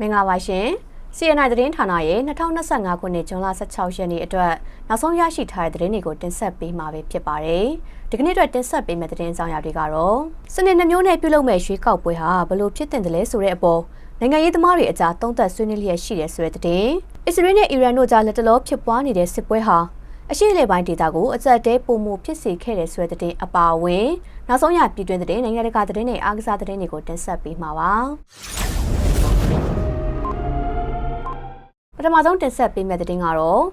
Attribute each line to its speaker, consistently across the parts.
Speaker 1: မင်္ဂလာပါရှင် CNI သတင်းဌာနရဲ့2025ခုနှစ်ဇွန်လ16ရက်နေ့အတွက်နောက်ဆုံးရရှိထားတဲ့သတင်းတွေကိုတင်ဆက်ပေးမှာပဲဖြစ်ပါတယ်ဒီကနေ့အတွက်တင်ဆက်ပေးမယ့်သတင်းကြောင်းရာတွေကတော့စနေနှမျိုးနဲ့ပြုလုပ်မဲ့ရွေးကောက်ပွဲဟာဘလို့ဖြစ်တင်တယ်လဲဆိုတဲ့အပေါ်နိုင်ငံရေးသမားတွေအကြားသုံးသပ်ဆွေးနွေးလျက်ရှိတယ်ဆိုတဲ့သတင်းအစ္စရေးနဲ့အီရန်တို့ကြားလက်တလောဖြစ်ပွားနေတဲ့စစ်ပွဲဟာအရှိလေပိုင်းဒေသကိုအကြက်တဲပုံမှုဖြစ်စေခဲ့တဲ့ဆိုတဲ့တဲ့အပါအဝင်နောက်ဆုံးရပြည်တွင်းသတင်းနိုင်ငံတကာသတင်းတွေအားကစားသတင်းတွေကိုတင်ဆက်ပေးမှာပါ ထမဆုံးတင်ဆက်ပေးမယ့်သတင်းကတော့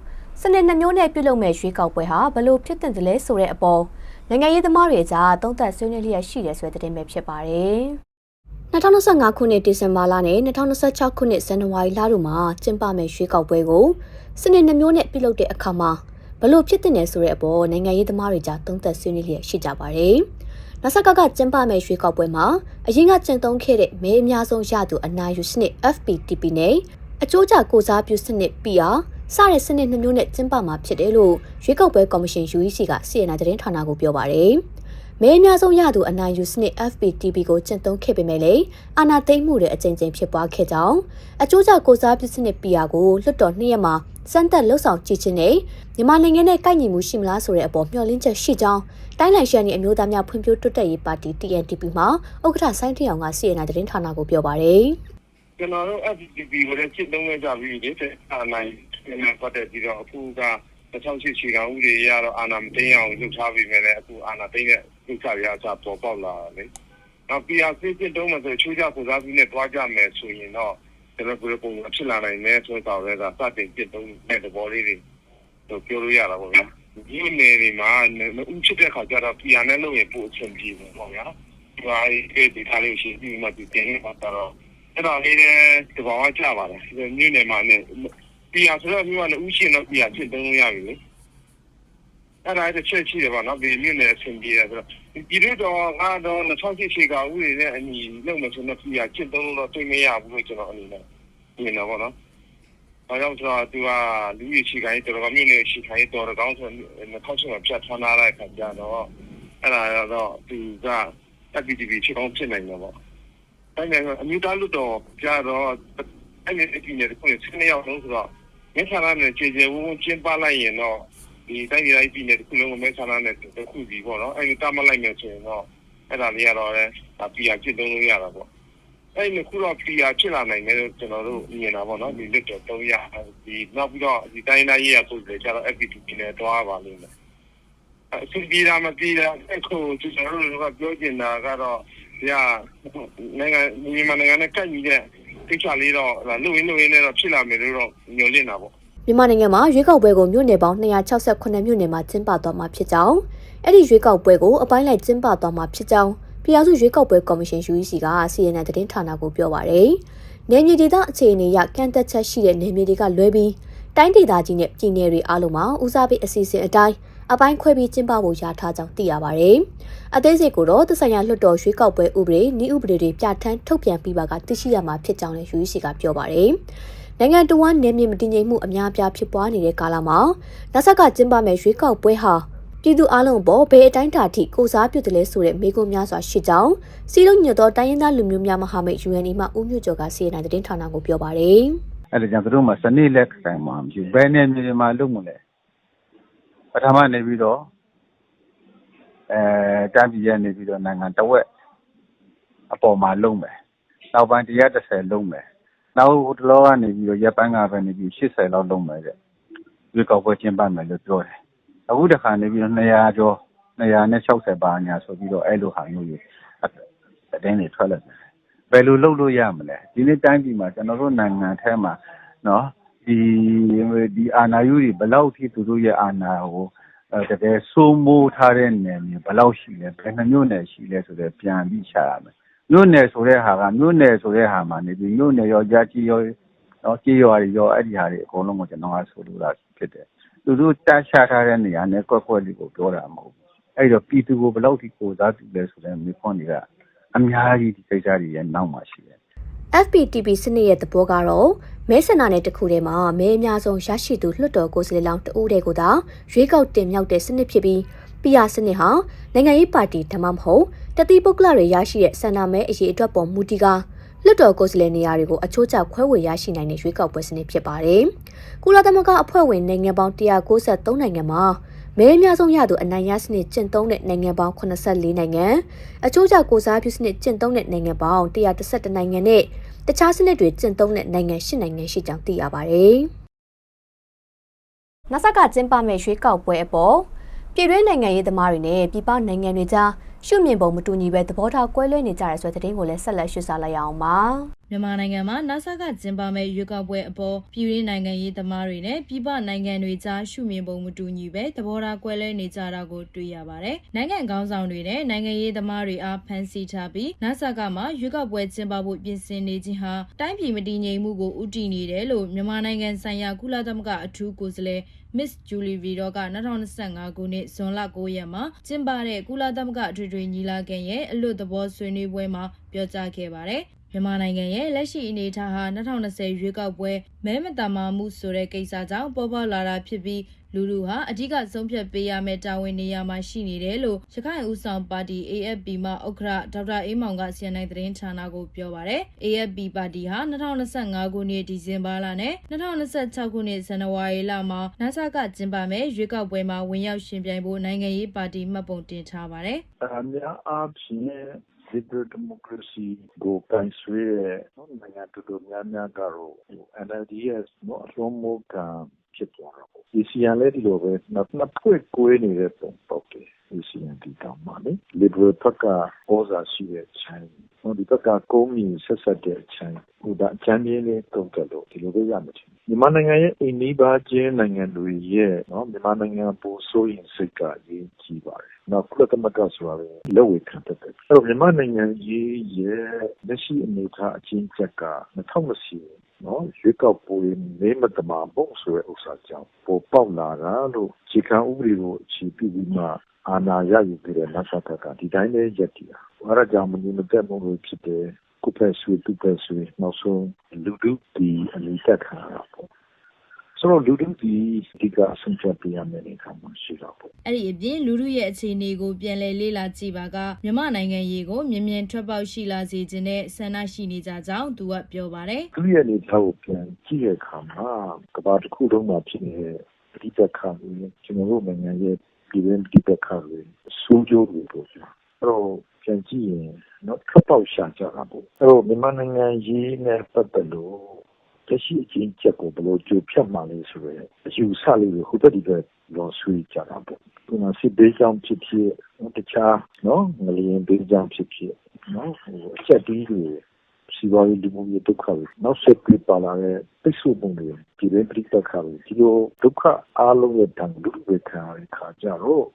Speaker 1: စနစ်နှမျိုးနဲ့ပြုလုပ်မဲ့ရွေးကောက်ပွဲဟာဘလို့ဖြစ်တင်တယ်လဲဆိုတဲ့အပေါ်နိုင်ငံရေးသမားတွေကြားသုံးသပ်ဆွေးနွေးလျက်ရှိတယ်ဆိုတဲ့သတင်းပဲဖြစ်ပါတယ်2025ခုနှစ်ဒီဇင်ဘာလနဲ့2026ခုနှစ်ဇန်နဝါရီလတို့မှာကျင်းပမယ့်ရွေးကောက်ပွဲကိုစနစ်နှမျိုးနဲ့ပြုလုပ်တဲ့အခါမှာဘလို့ဖြစ်တင်တယ်ဆိုတဲ့အပေါ်နိုင်ငံရေးသမားတွေကြားသုံးသပ်ဆွေးနွေးလျက်ရှိကြပါတယ်။နဆက်ကကကျင်းပမယ့်ရွေးကောက်ပွဲမှာအရင်ကကျင့်သုံးခဲ့တဲ့မဲအများဆုံးရသူအနာယူစနစ် FPTP နဲ့ အကျိုးကျကိုစားပြုစနစ် PR စတဲ့စနစ်နှမျိုးနဲ့ကျင်းပမှာဖြစ်တယ်လို့ရွေးကောက်ပွဲကော်မရှင် UEC က CNN သတင်းဌာနကိုပြောပါတယ်။မဲအများဆုံးရသူအနိုင်ယူစနစ် FPTP ကိုကျင့်သုံးခဲ့ပေမဲ့လည်းအာဏာသိမ်းမှုတွေအကြိမ်ကြိမ်ဖြစ်ပွားခဲ့ကြောင်းအကျိုးကျကိုစားပြုစနစ် PR ကိုလွှတ်တော်နှစ်ရက်မှာစမ်းသပ်လှုပ်ဆောင်ကြည့်ခြင်းနဲ့မြန်မာနိုင်ငံနဲ့ကိုက်ညီမှုရှိမလားဆိုတဲ့အပေါ်မျှော်လင့်ချက်ရှိကြောင်းတိုင်းလိုက်ရှန်နီအမျိုးသားများဖွံ့ဖြိုးတိုးတက်ရေးပါတီ TNTP မှာဥက္ကဋ္ဌဆိုင်းထအောင်က CNN သတင်းဌာနကိုပြောပါတယ်။
Speaker 2: ကျွန်တော်တို့ FPP ကိုလည်းချစ်သုံးခဲ့ကြပြီးလေအာနိုင်နဲ့ပတ်သက်ပြီးတော့အခုက2008ရှိကဥပဒေရတော့အာဏာမသိမ်းအောင်လုပ်ထားပြီးမြဲလေအခုအာဏာသိမ်းတဲ့ဥစ္စာတွေအစားပေါ်ပေါက်လာတယ်။နောက် PR စစ်စစ်တုံးမှဆိုချိုးကြပူစားပြီးနဲ့တွားကြမယ်ဆိုရင်တော့ကျွန်တော်တို့ပုံစံဖြစ်လာနိုင်မယ်ဆိုတော့လည်းစတင်ပြစ်သုံးတဲ့သဘောလေးတွေတို့ပြောလို့ရတာပေါ့ဗျာ။ဒီနေနေမှာဥဖြစ်တဲ့ခါကျတော့ PR နဲ့လုပ်ရင်ပိုအဆင်ပြေတယ်ပေါ့ဗျာ။ဒီဟာဒီဒီထားလေးရှိပြီးမှဒီတင်နေတာတော့ အဲ့ဒါလေးလည်းသဘောကျပါတယ်။မြို့နယ်မှာနဲ့ပြည်ဆိုတော့မြို့ကလည်းဥရှင်တော့ပြည်ဖြစ်သုံးလို့ရပြီလေ။အဲ့ဒါတစ်ချက်ရှိတယ်ပေါ့နော်ဒီမြို့နယ်အဆင်ပြေတယ်ဆိုတော့ဒီလိုတော့ငါတော့2008ရှိကဥတွေနဲ့အညီလုပ်မယ်ဆိုတော့ပြည်ဖြစ်သုံးလို့တော့သိမရဘူးလို့ကျွန်တော်အနေနဲ့မြင်တော့ပေါ့နော်။ဘာကြောင့်ဆိုတော့သူကလူကြီးရှိခိုင်းတော်တော်မြို့နယ်ရှိခိုင်းတော်တော်ကောင်းဆို2008မှာပြတ်ထားလာတဲ့ခါကျတော့အဲ့ဒါတော့သူက FPTV ချစ်ကောင်းဖြစ်နိုင်တယ်ပေါ့။ အဲ့ဒါအမျိုးသားလူတော်ကြတော့အဲ့ဒီအပြင်ကိုစနေရောက်လို့ဆိုတော့မဲဆန္ဒနဲ့ခြေခြေဝုန်းကျင်းပလိုက်ရင်တော့ဒီတိုင်းတိုင်းပြည်နယ်တစ်ခုလုံးကိုမဲဆန္ဒနဲ့တစ်ခုစီပေါ့နော်အဲ့ဒီတမလိုက်မယ်ဆိုရင်တော့အဲ့ဒါလေးရတော့လဲပြည်ရဖြစ်သုံးလို့ရတာပေါ့အဲ့ဒီခုတော့ပြည်ရဖြစ်လာနိုင်တယ်လို့ကျွန်တော်တို့မြင်တာပေါ့နော်ဒီလက်တော့300ဒီနောက်ပြီးတော့ဒီတိုင်းတိုင်းရေးရပုံစံကျတော့ FPT နဲ့တွားပါလိမ့်မယ်အစီအပြေတာမပြေတာအခုကျွန်တော်တို့ကပြောချင်တာကတော့ ဒီကနိုင်ငံမြန်မာနိုင်ငံနဲ့ကန့်ညီတဲ့တိကျလေးတော့လူရင်းလူရင်းနဲ့တော့ဖြစ်လာမယ်လို့တော့ညွှန်လင့်တာပေါ့
Speaker 1: မြန်မာနိုင်ငံမှာရွေးကောက်ပွဲကိုမြို့နယ်ပေါင်း268မြို့နယ်မှာကျင်းပသွားမှာဖြစ်ကြောင်းအဲ့ဒီရွေးကောက်ပွဲကိုအပိုင်းလိုက်ကျင်းပသွားမှာဖြစ်ကြောင်းပြည်ထောင်စုရွေးကောက်ပွဲကော်မရှင် UEC က CNN သတင်းဌာနကိုပြောပါရယ်။နယ်မြေဒေသအခြေအနေအရကန့်သက်ချက်ရှိတဲ့နယ်မြေတွေကလွဲပြီးတိုင်းဒေသကြီးနဲ့ပြည်နယ်တွေအားလုံးမှာဦးစားပေးအစီအစဉ်အတိုင်း အပိုင်းခွဲပြီးကျင်းပဖို့ရထားကြောင်းသိရပါရယ်။အသေးစိတ်ကိုတော့သက်ဆိုင်ရာလွှတ်တော်ရွေးကောက်ပွဲဥပဒေနည်းဥပဒေတွေပြဋ္ဌာန်းထုတ်ပြန်ပြီးပါကသိရှိရမှာဖြစ်ကြောင်းလည်း UEC ကပြောပါရယ်။နိုင်ငံတော်ဝန်နယ်မြေမတည်ငြိမ်မှုအများအပြားဖြစ်ပွားနေတဲ့ကာလမှာနောက်ဆက်ကကျင်းပမဲ့ရွေးကောက်ပွဲဟာပြည်သူအလုံးပေါ်ဘယ်အတိုင်းတာထိကိုစားပြုတယ်လဲဆိုတဲ့မေးခွန်းများစွာရှိကြောင်းစီလုံးညွတ်သောတိုင်းရင်းသားလူမျိုးများမဟာမိတ် UNE မှဦးညွတ်ကျော်ကစီရင်တဲ့တင်ဌာနကိုပြောပါတယ်
Speaker 3: အဲ့ဒါကြောင့်သူတို့မှစနေလက်ခိုင်မှာမရှိဘယ်နဲ့မြေမှာလုပ်မလဲပ ထမနေပြီးတော့အဲတမ်းပြည်ရနေပြီးတော့နိုင်ငံတဝက်အပေါ်မှာလုံးမယ်နောက်ပိုင်း130လုံးမယ်နောက်ဟိုတလောကနေပြီးတော့ရပ်ပိုင်းကပဲနေပြီး80လောက်လုံးမယ်တဲ့ဒီကောက်ပွဲကျင်းပမယ်လို့ပြောတယ်အခုတခါနေပြီးတော့200ကျော်260ပါညာဆိုပြီးတော့အဲ့လိုဟာမျိုးကြီးအတင်းတွေထွက်လာတယ်ဘယ်လိုလုပ်လို့ရမလဲဒီနေ့တိုင်းပြည်မှာကျွန်တော်တို့နိုင်ငံထဲမှာနော် ဒီဒီအာဏာယူတွေ ဘယ်လောက်ထိ သူတို့ရဲ့ အာဏာကို တကယ်စိုးမိုးထားတဲ့နယ်မြေ ဘယ်လောက်ရှိလဲ ဘယ်နှမျိုးနယ်ရှိလဲဆိုတော့ပြန်ပြီးရှာရမယ် မြို့နယ်ဆိုတဲ့ဟာက မြို့နယ်ဆိုတဲ့ဟာမှာနေပြီး မြို့နယ်ရောကြားကြီးရောတော့ကြေးရွာတွေရော အဲ့ဒီဟာတွေ အကုန်လုံးကို ကျွန်တော်က ဆိုလိုတာဖြစ်တယ် သူတို့တတ်ရှာထားတဲ့နေရာနဲ့ ကွက်ကွက်လေးကို ပြောတာမဟုတ်ဘူး အဲ့တော့ ပြည်သူကို ဘယ်လောက်ထိ ကိုစားတူလဲဆိုတဲ့မိခွန်းတွေက အများကြီး ဒီကိစ္စတွေရဲ့ နောက်မှာရှိတယ်
Speaker 1: FPTP စနစ်ရဲ့သဘောကတော့မဲဆန္ဒနယ်တစ်ခုထဲမှာမဲအများဆုံးရရှိသူလွှတ်တော်ကိုယ်စားလှယ်လောင်းတဦးတည်းကိုသာရွေးကောက်တင်မြှောက်တဲ့စနစ်ဖြစ်ပြီး PR စနစ်ဟာနိုင်ငံရေးပါတီဒါမှမဟုတ်တတိပုဂ္ဂလတွေရရှိတဲ့ဆန္ဒမဲအရေးအတွက်ပေါ်မူတည်ကလွတ်တော်ကိုယ်စားလှယ်နေရာတွေကိုအချိုးကျခွဲဝေရရှိနိုင်တဲ့ရွေးကောက်ပွဲစနစ်ဖြစ်ပါတယ်။ကုလသမဂ္ဂအဖွဲ့ဝင်နိုင်ငံပေါင်း193နိုင်ငံမှာ မဲအများဆုံးရသူအနိုင်ရစနစ်ကျင့်သုံးတဲ့နိုင်ငံပေါင်း84နိုင်ငံအချိုးကျကိုစားပြုစနစ်ကျင့်သုံးတဲ့နိုင်ငံပေါင်း132နိုင်ငံနဲ့တခြားစနစ်တွေကျင့်သုံးတဲ့နိုင်ငံ10နိုင်ငံရှိကြောင်းသိရပါတယ်။နဆက်ကကျင်းပမဲ့ရွေးကောက်ပွဲအပေါ်ပြည်တွင်းနိုင်ငံရေးသမားတွေနဲ့ပြည်ပနိုင်ငံတွေကြား ရှုမြင်ပုံမတူညီပဲသဘောထားကွဲလွဲနေကြတဲ့ဆိုတဲ့သတင်းကိုလည်းဆက်လက်ရှင်းစားလိုက်ရအောင်ပါ
Speaker 4: မြန်မာနိုင်ငံမှာနာဆာကကျင်းပမဲ့ရွေးကောက်ပွဲအပေါ်ပြည်ရင်းနိုင်ငံရေးသမားတွေနဲ့ပြည်ပနိုင်ငံတွေကြားရှုမြင်ပုံမတူညီပဲသဘောထားကွဲလွဲနေကြတာကိုတွေ့ရပါတယ်။နိုင်ငံခေါင်းဆောင်တွေနဲ့နိုင်ငံရေးသမားတွေအားဖန်ဆီးထားပြီးနာဆာကမှာရွေးကောက်ပွဲကျင်းပဖို့ပြင်ဆင်နေခြင်းဟာတိုင်းပြည်မတည်ငြိမ်မှုကိုဥတီနေတယ်လို့မြန်မာနိုင်ငံဆိုင်ရာကုလသမဂ္ဂအထူးကိုယ်စားလှယ် Miss Julie Vido က2025ခုနှစ်ဇွန်လ9ရက်မှာကျင်းပတဲ့ကုလသမဂ္ဂအထွေထွေညီလာခံရဲ့အလွတ်သဘောဆွေးနွေးပွဲမှာပြောကြားခဲ့ပါတယ်။မြန်မာနိုင်ငံရဲ့လက်ရှိအနေအထားဟာ2020ရွေးကောက်ပွဲမဲမတမာမှုဆိုတဲ့ကိစ္စကြောင့်ပေါ်ပေါက်လာတာဖြစ်ပြီး လူလူဟာအ धिक ဆုံးဖြတ်ပေးရမယ့်တာဝန်နေရာမှာရှိနေတယ်လို့ရခိုင်ဦးဆောင်ပါတီ AFP မှဥက္ကဋ္ဌဒေါက်တာအေးမောင်က CNN သတင်းဌာနကိုပြောပါရယ် AFP ပါတီဟာ2025ခုနှစ်ဒီဇင်ဘာလနဲ့2026ခုနှစ်ဇန်နဝါရီလမှာနာဆာကကျင်းပမဲ့ရွေးကောက်ပွဲမှာဝင်ရောက်ရှင်ပြိုင်ဖို့နိုင်ငံရေးပါတီမှတ်ပုံတင်ထားပါတယ်
Speaker 5: အများအားဖြင့် liberal democracy ကိုကန်ဆွဲတဲ့နော်နိုင်ငံတော်တော်များများကတော့ NLD ရဲ့နော်အလုံးမက ဖြစ်သွားတာပေါ့ဒီစီရန်လည်း ဒီလိုပဲနှစ်နှစ်ဖွဲ့ကွဲနေတဲ့ပုံပေါက်တယ်ဒီစီရန်ဒီတောင်မှလေ liberal ဘက်ကဩဇာရှိတဲ့ ချိုင်းဟိုဒီဘက်က ကုန်းမြင်ဆက်ဆက်တဲ့ ချိုင်းဟိုဒါအချမ်းပြင်းလေးတုံးတယ်လို့ ဒီလိုပဲ ရမှာချင်းမြန်မာနိုင်ငံရဲ့ အိမ်နီးပါးချင်းနိုင်ငံတွေရဲ့နော်မြန်မာနိုင်ငံပိုဆိုရင်စိတ်က အရေးကြီးပါတယ် နောက် ကုလသမဂ္ဂဆိုတာလေလက်ဝေခံတတ်တယ် အဲ့တော့ မြန်မာနိုင်ငံရေးရဲ့ လက်ရှိအနေအထားအချင်းချက်က2020နော် ရွေးကောက်ပွဲနေမတမာဘုံဆိုတဲ့ ဥစ္စာကြောင့် ပေါ်ပေါက်လာတာလို့ခြေခံဥပဒေကို အခြေပြုပြီးမှ အာဏာရယူပြီးတဲ့နောက်ဆက်ကဒီတိုင်းလေးရက်တည်တာ အဲဒါကြောင့် မငြိမ်မသက်မှုတွေ ဖြစ်တယ်ကုဖက်ဆွေတုဖက်ဆွေနောက်ဆုံး လူဒုဒီအလေးတက်ခံရတာပေါ့ ဆိုတော့လူဒုဒီဒီကအဆုံးဖြတ်ပြရမယ့်အနေအထားမှာရှိတော့ပေါ့
Speaker 4: အဲ့ဒီအပြင်လူထုရဲ့အခြေအနေကိုပြန်လည်လေ့လာကြည့်ပါကမြန်မာနိုင်ငံရေးကိုမြင်မြင်ထွက်ပေါက်ရှိလာစေခြင်းနဲ့ဆန္ဒရှိနေကြကြောင်းသူကပြောပါတယ်
Speaker 5: သူရဲ့အနေအထားကိုပြန်ကြည့်တဲ့အခါမှာကဘာတစ်ခုလုံးမှာဖြစ်နေတဲ့ဒီပက္ခတွေကျွန်တော်တို့နိုင်ငံရဲ့ပြည်တွင်းဒီပက္ခတွေစိုးကျိုးတွေပေါ့ဗျာအဲ့တော့ပြန်ကြည့်ရင်တော့ထပ်ပေါက်ရှာကြတာပေါ့အဲ့တော့မြန်မာနိုင်ငံရေးနဲ့ပတ်သက်လို့ တရှိအချင်းချက်ကိုဘယ်လိုကြိုဖြတ်မှလဲဆိုတော့အယူဆလေးကိုဟိုဘက်ဒီဘက်လောဆွေးကြတာပေါ့ဒီမှာစစ်ဘေးကြောင့်ဖြစ်ဖြစ်တခြားနော်ငလျင်ဘေးကြောင့်ဖြစ်ဖြစ်နော်ဟိုအချက်တီးတွေစီးပွားရေးလူမှုရေးဒုက္ခတွေနောက်ဆက်ပြီးပါလာတဲ့ပိတ်ဆို့မှုတွေဒီလိုပြိတ္တခါတွေဒီလိုဒုက္ခအားလုံးရဲ့တန်လူတွေခံရတဲ့ခါကြတော့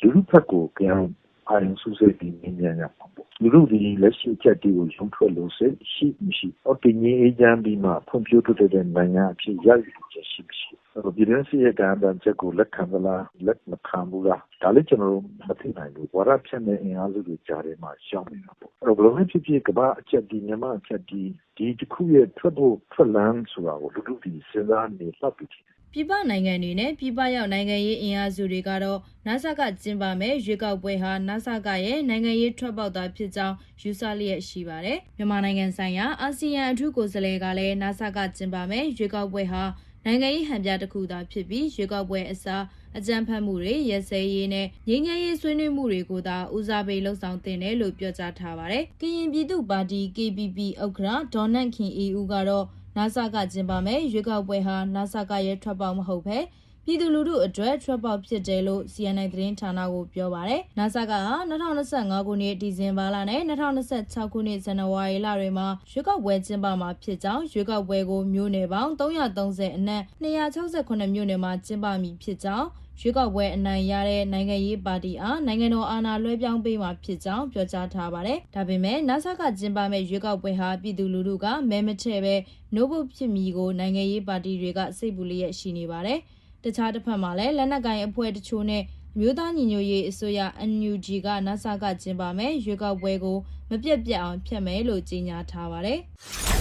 Speaker 5: လူလူဘက်ကိုပြန် အာရုံစူးစိတ်ပြီးမြင်ရမှာပေါ့လူလူဒီလက်ရှိချက်တီကိုရုံထွက်လို့စိတ်ရှိမရှိအော်တင်ကြီးအေဂျင့်ပြီးမှဖွံ့ဖြိုးတိုးတက်တဲ့နိုင်ငံအဖြစ်ရည်ရည်ချက်ရှိမရှိအဲ့တော့ပြည်တွင်းစီရဲ့ကံတန်ချက်ကိုလက်ခံသလားလက်မခံဘူးလားဒါလည်းကျွန်တော်တို့မသိနိုင်ဘူးဝါရဖြတ်တဲ့အင်အားစုတွေကြားထဲမှာရှောင်းနေတာပေါ့အဲ့တော့ဘယ်လိုလဲဖြစ်ဖြစ်ကမ္ဘာအချက်ဒီမြန်မာအချက်ဒီဒီတစ်ခုရဲ့ထွက်ဖို့ထွက်လန်းဆိုတာကိုလူလူဒီစဉ်းစားနေလောက်ပြီး
Speaker 4: ပြည်ပနိုင်ငံတွေနဲ့ပြည်ပရောက်နိုင်ငံရေးအင်အားစုတွေကတော့နာဆာကကျင်းပမဲ့ရွေးကောက်ပွဲဟာနာဆာကရဲ့နိုင်ငံရေးထွက်ပေါက်တာဖြစ်ကြောင်းယူဆလျက်ရှိပါတယ်မြန်မာနိုင်ငံဆိုင်ရာအာဆီယံအထူးကိုယ်စားလှယ်ကလည်းနာဆာကကျင်းပမဲ့ရွေးကောက်ပွဲဟာနိုင်ငံရေးဟန်ပြတစ်ခုသာဖြစ်ပြီးရွေးကောက်ပွဲအစားအကြမ်းဖက်မှုတွေရဲစဲရေးနဲ့ငြိမ်းချမ်းရေးဆွေးနွေးမှုတွေကိုသာဦးစားပေးလှုံ့ဆော်တင်တယ်လို့ပြောကြားထားပါတယ်။ကရင်ပြည်သူ့ပါတီ KPP ဥက္ကဋ္ဌဒေါ်နန့်ခင်အေဦးကတော့ နာဆာကကျင်းပမဲ့ရွေးကောက်ပွဲဟာနာဆာကရဲ့ထွက်ပေါက်မဟုတ်ဘဲပြည်သူလူထုအတွက်ထွက်ပေါက်ဖြစ်တယ်လို့ CNN သတင်းဌာနကိုပြောပါရယ်။နာဆာကဟာ2025ခုနှစ်ဒီဇင်ဘာလနဲ့2026ခုနှစ်ဇန်နဝါရီလတွေမှာရွေးကောက်ပွဲကျင်းပမှာဖြစ်ကြောင်းရွေးကောက်ပွဲကိုမြို့နယ်ပေါင်း330အနက်268မြို့နယ်မှာကျင်းပမည်ဖြစ်ကြောင်း ရွေးကောက်ပွဲအနိုင်ရတဲ့နိုင်ငံရေးပါတီအားနိုင်ငံတော်အာဏာလွှဲပြောင်းပေးမှာဖြစ်ကြောင်းပြောကြားထားပါတယ်။ဒါပေမဲ့ NASA ကကျင်းပမဲ့ရွေးကောက်ပွဲဟာပြည်သူလူထုကမဲမထည့်ပဲနို့ဘုတ်ဖြစ်မီကိုနိုင်ငံရေးပါတီတွေကစိတ်ပူလျက်ရှိနေပါတယ်။တခြားတစ်ဖက်မှာလည်းလက်နက်ကိုင်အဖွဲ့တချို့နဲ့အမျိုးသားညီညွတ်ရေးအစိုးရ NUG က NASA ကကျင်းပမဲ့ရွေးကောက်ပွဲကိုမပြတ်ပြတ်အောင်ဖျက်မယ်လို့ကြေညာထားပါတယ်။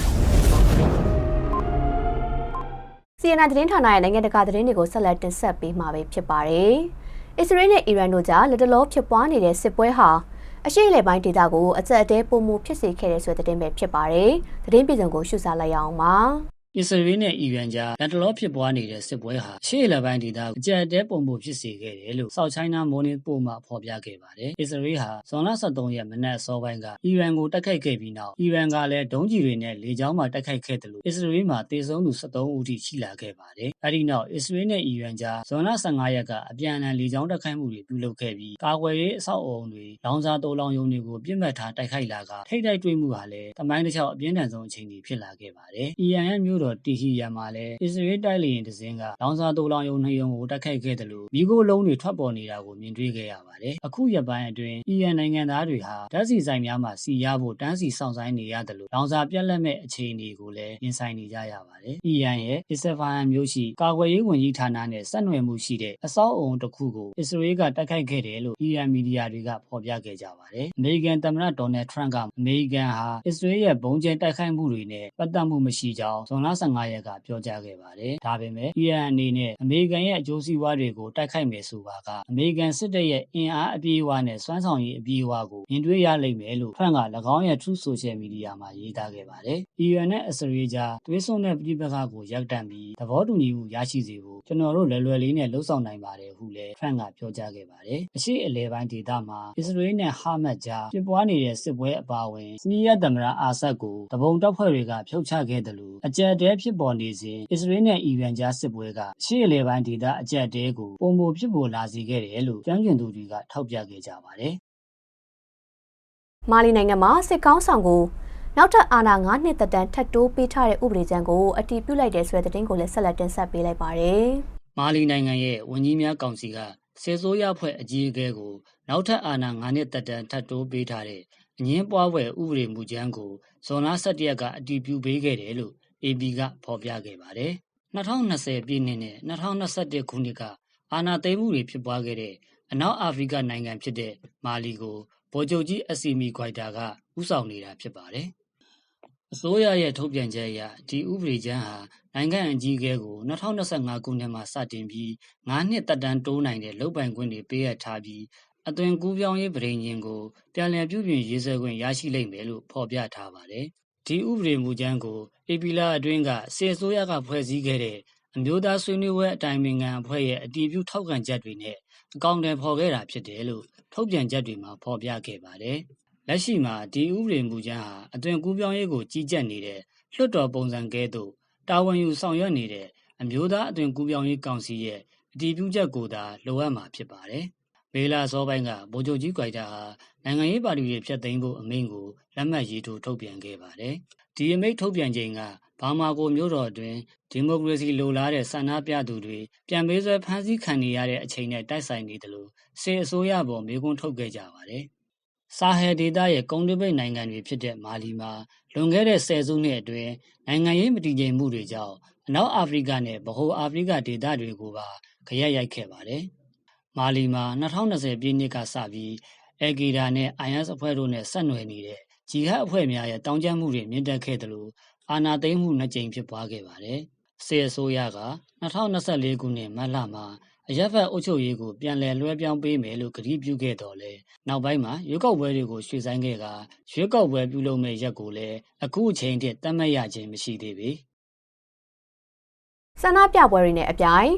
Speaker 1: CNN သတင်းဌာနရဲ့နိုင်ငံတကာသတင်းတွေကိုဆက်လက်တင်ဆက်ပေးမှာပဲဖြစ်ပါတယ်။အစ္စရေးနဲ့အီရန်တို့ကြားလက်တလောဖြစ်ပွားနေတဲ့စစ်ပွဲဟာအရှိလေပိုင်းဒေသကိုအကြက်အတဲပုံမှုဖြစ်စေခဲ့တဲ့ဆိုတဲ့သတင်းပဲဖြစ်ပါတယ်။သတင်းပြည်စုံကိုရှုစားလိုက်ရအောင်ပါ။
Speaker 6: အစ္စရေးနဲ့ အီရန်ကြားလက်တလောဖြစ်ပွားနေတဲ့ စစ်ပွဲဟာရှေ့အလပိုင်းဒေသကို အကြက်အတဲပုံမှုဖြစ်စေခဲ့တယ်လို့ South China Morning Post မှဖော်ပြခဲ့ပါတယ်။အစ္စရေးဟာ ဇွန်လ23ရက် မနက်အစောပိုင်းက အီရန်ကို တိုက်ခိုက်ခဲ့ပြီးနောက် အီရန်ကလည်း ဒုံးကျည်တွေနဲ့ လေကြောင်းမှတိုက်ခိုက်ခဲ့တယ်လို့အစ္စရေးမှာတေဆုံးသူ73ဦးထိ ရှိလာခဲ့ပါတယ်။အဲဒီနောက် အစ္စရေးနဲ့ အီရန်ကြား ဇွန်လ15ရက်က အပြန်အလှန် လေကြောင်းတိုက်ခိုက်မှုတွေ ပြုလုပ်ခဲ့ပြီး ကာကွယ်ရေး အဆောက်အအုံတွေ လောင်စာတိုးလောင်ယုံတွေကိုပြစ်မှတ်ထား တိုက်ခိုက်လာကထိတ်တိုက်တွေ့မှုဟာလည်းတမိုင်းတစ်လျှောက် အပြင်းထန်ဆုံး အချိန်တွေဖြစ်လာခဲ့ပါတယ်။အီရန်ရဲ့ မြို့တော်တီဟီယန်မှာလည်းအစ္စရေးတိုက်လေယာဉ်တစ်စင်းကလောင်စာတိုးလောင်ယုံနှစ်ယုံကိုတိုက်ခိုက်ခဲ့တယ်လို့မိခိုးလုံးတွေထွက်ပေါ်နေတာကိုမြင်တွေ့ခဲ့ရပါတယ်။အခုရက်ပိုင်းအတွင်းအီရန်နိုင်ငံသားတွေဟာဓာတ်ဆီဆိုင်များမှာစီရဖို့တန်းစီဆောင်ဆိုင်နေရတယ်လို့လောင်စာပြက်လက်မဲ့အခြေအနေကိုလည်းရင်ဆိုင်နေကြရပါတယ်။အီရန်ရဲ့အစ္စဖာဟန်မြို့ရှိကာကွယ်ရေးဝန်ကြီးဌာနနဲ့ဆက်နွယ်မှုရှိတဲ့အဆောက်အုံတစ်ခုကိုအစ္စရေးကတိုက်ခိုက်ခဲ့တယ်လို့အီရန်မီဒီယာတွေကဖော်ပြခဲ့ကြပါတယ်။အမေရိကန်သမ္မတဒေါ်နယ်ထရန့်ကအမေရိကန်ဟာအစ္စရေးရဲ့ဘုံကျဲတိုက်ခိုက်မှုတွေနဲ့ပတ်သက်မှုမရှိကြောင်းဇွန်လ15ရက်ကပြောကြားခဲ့ပါတယ်။ဒါပေမဲ့အီရန်အနေနဲ့အမေရိကန်ရဲ့အကျိုးစီးပွားတွေကိုတိုက်ခိုက်မယ်ဆိုပါကအမေရိကန်စစ်တပ်ရဲ့အင်အားအပြည့်အဝနဲ့စွမ်းဆောင်ရည်အပြည့်အဝကိုမြင်တွေ့ရလိမ့်မယ်လို့ထရန့်က၎င်းရဲ့ Truth Social Media မှာရေးသားခဲ့ပါတယ်။အီရန်နဲ့အစ္စရေးကြားသွေးစွန်းတဲ့ပြည်ပခါကိုရပ်တန့်ပြီးသဘောတူညီမှုရရှိစေဖို့ကျွန်တော်တို့လွယ်လွယ်လေးနဲ့လှုံ့ဆော်နိုင်ပါတယ်ဟုလည်းထရန့်ကပြောကြားခဲ့ပါတယ်။အရှိအလဲပိုင်းဒေသမှာအစ္စရေးနဲ့ဟာမတ်ကြားဖြစ်ပွားနေတဲ့စစ်ပွဲအပါအဝင်စီးရီးယားသမ္မတအာဆတ်ကိုတပုံတပ်ဖွဲ့တွေကဖျောက်ချခဲ့တယ်လို့အကြက်တဲဖြစ်ပေါ်နေစဉ်အစ္စရေးနဲ့အီရန်ကြားစစ်ပွဲကအရှိအလဲပိုင်းဒေသအကြက်တဲကိုပုံမဖြစ်ပေါ်လာစေခဲ့တယ်လို့ကျွမ်းကျင်သူတွေကထောက်ပြခဲ့ကြပါတယ်။
Speaker 1: မာလီနိုင်ငံမှာစစ်ကောင်းဆောင်ကိုနောက်ထပ်အာဏာ9နှစ်သက်တမ်းထပ်တိုးပေးထားတဲ့ဥပဒေကြမ်းကိုအတည်ပြုလိုက်တဲ့ဆိုတဲ့သတင်းကိုလည်းဆက်လက်တင်ဆက်ပေးလိုက်ပါတယ်။
Speaker 6: မာလီနိုင်ငံရဲ့ဝန်ကြီးများကောင်စီကဆယ်ဆိုးရဖွဲ့အကြီးအကဲကိုနောက်ထပ်အာဏာ9နှစ်သက်တမ်းထပ်တိုးပေးထားတဲ့အငင်းပွားပွဲဥပဒေမူကြမ်းကိုဇွန်လ17ရက်ကအတည်ပြုပေးခဲ့တယ်လို့ AB ကဖော်ပြခဲ့ပါတယ်။2020ပြည်နှစ်နဲ့2021ခုနှစ်ကအာဏာသိမ်းမှုတွေဖြစ်ပွားခဲ့တဲ့အနောက်အာဖရိကနိုင်ငံဖြစ်တဲ့မာလီကိုဗိုလ်ချုပ်ကြီးအစီမီဂွိုက်တာကဥဆောင်နေတာဖြစ်ပါတယ်။အစိုးရရဲ့ထုတ်ပြန်ချက်အရဒီဥပဒေကြမ်းဟာနိုင်ငံအကြီးအကဲကို2025ခုနှစ်မှာစတင်ပြီး9နှစ်တက်တန်းတိုးနိုင်တဲ့လုပ်ပိုင်ခွင့်တွေပေးအပ်ထားပြီးအသွင်ကူးပြောင်းရေးပြည်ရင်ကိုပြန်လည်ပြုပြင်ရေးဆွဲခွင့်ရရှိလိမ့်မယ်လို့ဖော်ပြထားပါတယ်။ ဒီဥပဒေမူကြမ်းကိုအေပီလာအတွင်းကစေအစိုးရကဖွဲ့စည်းခဲ့တဲ့အမျိုးသားဆွေးနွေးပွဲအတိုင်းအမြံအဖွဲ့ရဲ့အတည်ပြုထောက်ခံချက်တွေနဲ့အကောင့်တွေဖော်ခဲ့တာဖြစ်တယ်လို့ထုတ်ပြန်ချက်တွေမှာဖော်ပြခဲ့ပါတယ်။လက်ရှိမှာဒီဥပဒေမူကြမ်းဟာအသွင်ကူးပြောင်းရေးကိုကြီးကြပ်နေတဲ့လွှတ်တော်ပုံစံကဲ့သို့တာဝန်ယူဆောင်ရွက်နေတဲ့အမျိုးသားအသွင်ကူးပြောင်းရေးကောင်စီရဲ့အတည်ပြုချက်ကိုသာလိုအပ်မှာဖြစ်ပါတယ်။ မေလာစောပိုင်းကဗိုလ်ချုပ်ကြီးကွိုက်တာဟာနိုင်ငံရေးပါတီတွေဖျက်သိမ်းဖို့အမိန့်ကိုလက်မှတ်ရေးထိုးထုတ်ပြန်ခဲ့ပါတယ်။ဒီအမိန့်ထုတ်ပြန်ချိန်ကဘာမာကိုမြို့တော်အတွင်းဒီမိုကရေစီလိုလားတဲ့ဆန္ဒပြသူတွေပြန်ပေးဆွဲဖမ်းဆီးခံနေရတဲ့အချိန်နဲ့တိုက်ဆိုင်နေတယ်လို့စေအစိုးရပေါ်မေးခွန်းထုတ်ခဲ့ကြပါတယ်။ဆာဟယ်ဒေသရဲ့ကုန်းတွင်းပိတ်နိုင်ငံတွေဖြစ်တဲ့မာလီမှာလွန်ခဲ့တဲ့ဆယ်စုနှစ်အတွင်းနိုင်ငံရေးမတည်ငြိမ်မှုတွေကြောင့်အနောက်အာဖရိကနဲ့ဗဟိုအာဖရိကဒေသတွေကိုပါခရက်ရိုက်ခဲ့ပါတယ်။ မာလီမှာ2020ပြည့်နှစ်ကစပြီးအယ်ဂီဒါနဲ့ IS အဖွဲ့တို့နဲ့ဆက်နွယ်နေတဲ့ဂျီဟတ်အဖွဲ့များရဲ့တောင်းကျမ်းမှုတွေမြင့်တက်ခဲ့တယ်လို့အာဏာသိမ်းမှုနှစ်ကြိမ်ဖြစ်ပွားခဲ့ပါတယ်။စေအစိုးရက2024ခုနှစ်မတ်လမှာအရက်ဖက်အုပ်ချုပ်ရေးကိုပြန်လည်လွှဲပြောင်းပေးမယ်လို့ကတိပြုခဲ့တော်လဲနောက်ပိုင်းမှာရွေးကောက်ပွဲတွေကိုရွှေ့ဆိုင်းခဲ့ကရွေးကောက်ပွဲပြုလုပ်မဲ့ရက်ကိုလည်းအခုအချိန်ထိတတ်မှတ်ရခြင်းမရှိသေးပေ။
Speaker 1: ဆန္ဒပြပွဲတွေနဲ့အပြိုင်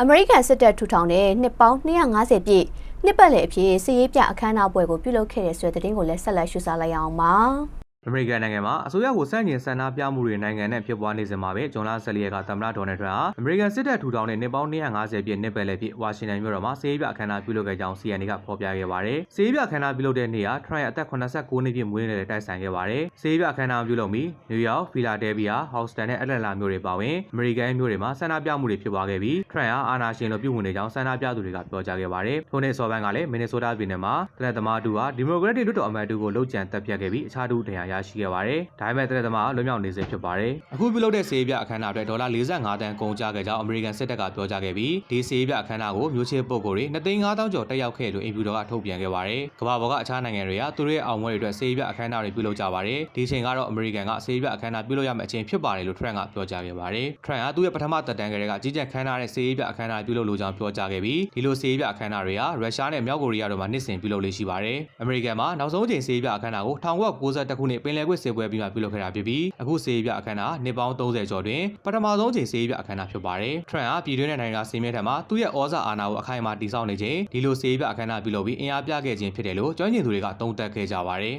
Speaker 1: အမေရိကန်စစ်တပ်ထူထောင်တဲ့နှစ်ပေါင်း250ပြည့်နှစ်ပတ်လည်အဖြစ်စီရေးပြအခမ်းအနားပွဲကိုပြုလုပ်ခဲ့တဲ့ဆိုတဲ့သတင်းကိုလည်းဆက်လက်ရှုစားလိုက်အောင်ပါ။
Speaker 7: အမေရိကန်နိုင်ငံမှာအစိုးရကိုစန့်ကျင်ဆန္ဒပြမှုတွေနိုင်ငံနဲ့ဖြစ်ပွားနေစဉ်မှာပဲဂျွန်လ14ရက်ကသမ္မတဒေါ်နယ်ထရန့်ဟာအမေရိကန်စစ်တပ်ထူထောင်တဲ့နှစ်ပေါင်း250ပြည့်နှစ်ပယ်လည်ပြည့်ဝါရှင်တန်မြို့တော်မှာစေးပြအခမ်းအနားပြုလုပ်ခဲ့ကြောင်း CNN ကဖော်ပြခဲ့ပါတယ်။စေးပြအခမ်းအနားပြုလုပ်တဲ့နေ့ဟာထရန့်ရဲ့အသက်89နှစ်ပြည့်မွေးနေ့နဲ့တိုက်ဆိုင်ခဲ့ပါတယ်။စေးပြအခမ်းအနားပြုလုပ်ပြီးနယူးယောက်၊ဖီလာဒဲလ်ဗီးယား၊ဟော့စတန်နဲ့အတ္တလန်တာမြို့တွေပါဝင်အမေရိကန်မြို့တွေမှာဆန္ဒပြမှုတွေဖြစ်ပွားခဲ့ပြီးထရန့်ဟာအာဏာရှင်လိုပြုမှုနေကြောင်းဆန္ဒပြသူတွေကပြောကြားခဲ့ပါတယ်။ထိုနေ့စောပိုင်းကလည်းမင်နီဆိုးတားပြည်နယ်မှာတနက်သမားတူဟာဒီမိုကရက်တစ်လွှတ်တော်အမတ်တူကိုလှုပ်ကြံတက်ပြတ်ခဲ့ပြီးအခြားတူဒဏ်ရာရရှိခဲ့ပါတယ်။ဒါပေမဲ့တရက်သမားလွတ်မြောက်နေစေဖြစ်ပါတယ်။အခုပြုလုပ်တဲ့စေးပြအခမ်းအနားအတွက်ဒေါ်လာ45တန်ကုန်ကျခဲ့ကြောင်းအမေရိကန်စစ်တပ်ကပြောကြားခဲ့ပြီးဒီစေးပြအခမ်းအနားကိုမျိုးချစ်ပုဂ္ဂိုလ်တွေ2,500ကျော်တက်ရောက်ခဲ့လို့အင်ဖြူတော်ကထုတ်ပြန်ခဲ့ပါတယ်။ကမ္ဘာပေါ်ကအခြားနိုင်ငံတွေကသူတို့ရဲ့အောင်ပွဲတွေအတွက်စေးပြအခမ်းအနားတွေပြုလုပ်ကြပါတယ်။ဒီအချိန်ကတော့အမေရိကန်ကစေးပြအခမ်းအနားပြုလုပ်ရမယ့်အချိန်ဖြစ်ပါတယ်လို့ Trump ကပြောကြားခဲ့ပါတယ်။ Trump ကသူ့ရဲ့ပထမသက်တမ်းကလေးကကြီးကြပ်ခမ်းနားတဲ့စေးပြအခမ်းအနားပြုလုပ်လိုကြောင်းပြောကြားခဲ့ပြီးဒီလိုစေးပြအခမ်းအနားတွေဟာရုရှားနဲ့မြောက်ကိုရီးယားတို့မှာနှစ်စဉ်ပြုလုပ်လေ့ရှိပါတယ်။အမေရိကန်မှာနောက်ဆုံးအကြိမ်စေးပြအခမ်းအနားကို1992ခုနှစ်ပင်လယ်ကွေ့စစ်ပွဲပြီးမှပြုလုပ်ခဲ့တာဖြစ်ပြီးအခုစေးပြအခမ်းအနားနှစ်ပေါင်း30ကျော်တွင်ပထမဆုံးအကြိမ်စေးပြအခမ်းအနားဖြစ်ပါတယ်။ Trump ကပြည်တွင်းနဲ့နိုင်ငံကစီးမြဲထံမှာသူ့ရဲ့ဩဇာအာဏာကိုအခိုင်အမာတည်ဆောက်နေခြင်းဒီလိုစေးပြအခမ်းအနားပြုလုပ်ပြီးအင်အားပြခဲ့ခြင်းဖြစ်တယ်လို့ကျွမ်းကျင်သူတွေကသုံးသပ်ခဲ့ကြပါတယ်။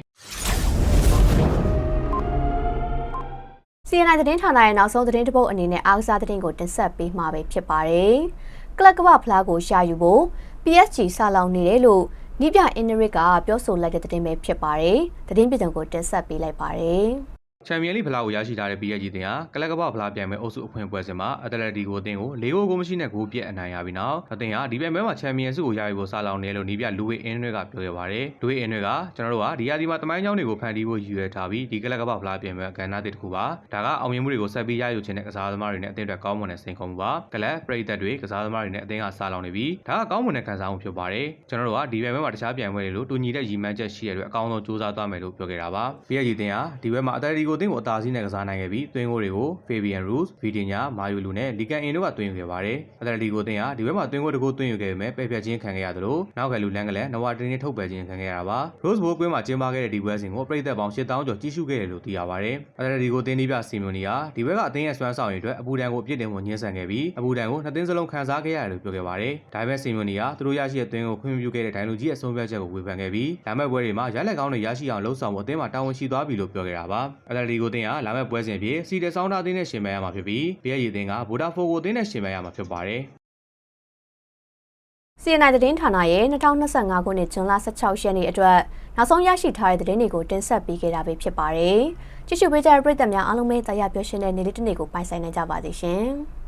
Speaker 8: CNN သတင်းဌာနရဲ့နောက်ဆုံးသတင်းတစ်ပုဒ်အနေနဲ့အားကစားသတင်းကိုတင်ဆက်ပေးမှာပဲဖြစ်ပါတယ်။ကလပ်ကမ္ဘာဖလားကိုရှာယူဖို့ PSG စလောင်နေတယ်လို့ နီးပြအင်နရစ်ကပြောဆိုလိုက်တဲ့သတင်းပဲဖြစ်ပါတယ်။သတင်းပြည်စုံကိုတင်ဆက်ပေးလိုက်ပါတယ်။
Speaker 7: ချန်ပီယံလိဖလားကိုရရှိထားတဲ့ PSG တင်ဟာကလပ်ကပ္ပဖလားပြိုင်ပွဲအုပ်စုအဖွင့်ပွဲစဉ်မှာအက်တလက်တီကိုအသင်းကို၄ဂိုးကိုမရှိနဲ့ဂိုးပြတ်အနိုင်ရပြီးနောက်အသင်းဟာဒီပြိုင်ပွဲမှာချန်ပီယံဆုကိုရယူဖို့စလောင်နေလို့နီးပြလူဝေအင်းတွေကပြောခဲ့ပါတယ်။လူဝေအင်းတွေကကျွန်တော်တို့ဟာဒီရာသီမှာတမိုင်းကြောင်းတွေကိုဖန်တီးဖို့ရည်ရွယ်ထားပြီးဒီကလပ်ကပ္ပဖလားပြိုင်ပွဲကဏ္ဍတစ်ခုပါ။ဒါကအောင်မြင်မှုတွေကိုဆက်ပြီးရယူခြင်းနဲ့ကစားသမားတွေနဲ့အသင်းအတွက်ကောင်းမွန်တဲ့စိန်ခေါ်မှုပါ။ကလပ်ပရိသတ်တွေကစားသမားတွေနဲ့အသင်းကစလောင်နေပြီးဒါကကောင်းမွန်တဲ့ခံစားမှုဖြစ်ပါတယ်။ကျွန်တော်တို့ဟာဒီပြိုင်ပွဲမှာတခြားပြိုင်ပွဲတွေလိုတူညီတဲ့ရည်မှန်းချက်ရှိရတဲ့အကောင်းဆုံးစူးစမ်းသွားမယ်လို့ပြောခဲ့တာပါ။ PSG တင်ဟာဒီဘက်မှာအက်တလက်တီကိုအသင်းကိုအသာစီးနဲ့ကစားနိုင်ခဲ့ပြီးသွင်းဂိုးတွေကို Fabian Ruiz, Vitinha, Mario Lu နဲ့ Ligan In တို့ကသွင်းယူခဲ့ပါတယ်။အက်တလက်တီကိုအသင်းဟာဒီဘက်မှာသွင်းဂိုးတစ်ဂိုးသွင်းယူခဲ့ပေမဲ့ပယ်ဖျက်ခြင်းခံခဲ့ရသလိုနောက်ကလူလန်ကလည်းနဝါတင်နဲ့ထုတ်ပယ်ခြင်းခံခဲ့ရတာပါ။ Rose Bowl ကွင်းမှာကျင်းပခဲ့တဲ့ဒီပွဲစဉ်ကိုပြည်သက်ပေါင်း8000ကျော်ကြည့်ရှုခဲ့တယ်လို့သိရပါတယ်။အက်တလက်တီကိုအသင်းဒီပြစီမီယိုနီဟာဒီဘက်ကအသင်းရဲ့စွမ်းဆောင်ရည်အတွက်အပူဒဏ်ကိုအပြစ်တင်ဖို့ညှင်းဆန်ခဲ့ပြီးအပူဒဏ်ကိုနှစ်သင်းစလုံးခံစားခဲ့ရတယ်လို့ပြောခဲ့ပါတယ်။ဒါပေမဲ့စီမီယိုနီဟာသူတို့ရရှိတဲ့သွင်းကိုခွင့်ပြုခဲ့တဲ့ဒိုင်လူကြီးရဲ့အဆုံးဖြတ်ချက်ကိုဝေဖန်ခဲ့ပြီးလာမယ့်ပွဲတွေမှာရလက်ကောင်းတွေရရှိအောင်လှုံ့ဆော်ဖို့အသင်းမှာတာဝန်ရှိသွားပြီလို့ပြောခဲ့တာပါ။အက်တလက်တီကိုအသင်းဟာလာမယ့်ပွဲစဉ်အဖြစ်စီတယ်ဆောင်းတာအသင်းနဲ့ရှင်ပြိုင်ရမှာဖြစ်ပြီးပြည်ရည်အသင်းကဗိုဒါဖိုကိုအသင်းနဲ့ရှင်ပြိုင်ရမှာဖြစ်ပါတယ်။
Speaker 8: CNN သတင်းဌာနရဲ့2025ခုနှစ်ဇွန်လ16ရက်နေ့အတွက်နောက်ဆုံးရရှိထားတဲ့သတင်းတွေကိုတင်ဆက်ပေးခဲ့တာပဲဖြစ်ပါတယ်။ကြည့်ရှုပေးကြတဲ့ပရိသတ်များအားလုံးပဲတရားပြောရှင်တဲ့နေ့လေးတစ်နေ့ကိုပိုင်ဆိုင်နိုင်ကြပါစေရှင်။